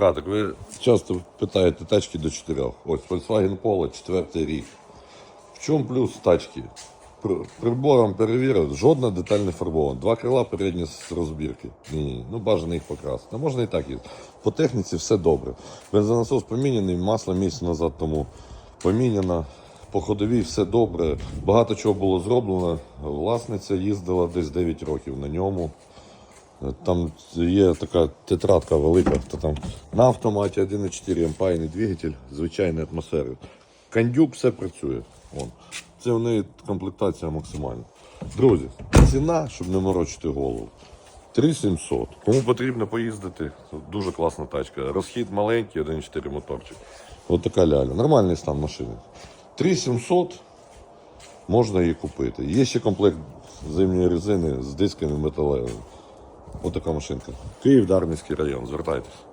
Братик, ви часто питаєте тачки до 4. Ось Volkswagen Polo, четвертий рік. В чому плюс тачки? Прибором перевірив, жодна деталь не фарбована. Два крила передні з розбірки. Ні, ні, ну бажано їх покрасити. Ну, можна і так їздити. По техніці все добре. Бензонасос поміняний, масло місяць назад тому поміняно. По ходовій все добре. Багато чого було зроблено. Власниця їздила десь 9 років на ньому. Там є така тетрадка велика, то там на автоматі 1,4 ампайний двигатель, звичайної атмосфери. Кандюк все працює. Вон. Це в неї комплектація максимальна. Друзі, ціна, щоб не морочити голову. 3700. Кому потрібно поїздити, дуже класна тачка. Розхід маленький, 1,4 моторчик. Ось така ляля. Нормальний стан машини. 3700 можна її купити. Є ще комплект зимньої резини з дисками металевими. Ось така машинка. Київ, Дарницький район. Звертайтесь.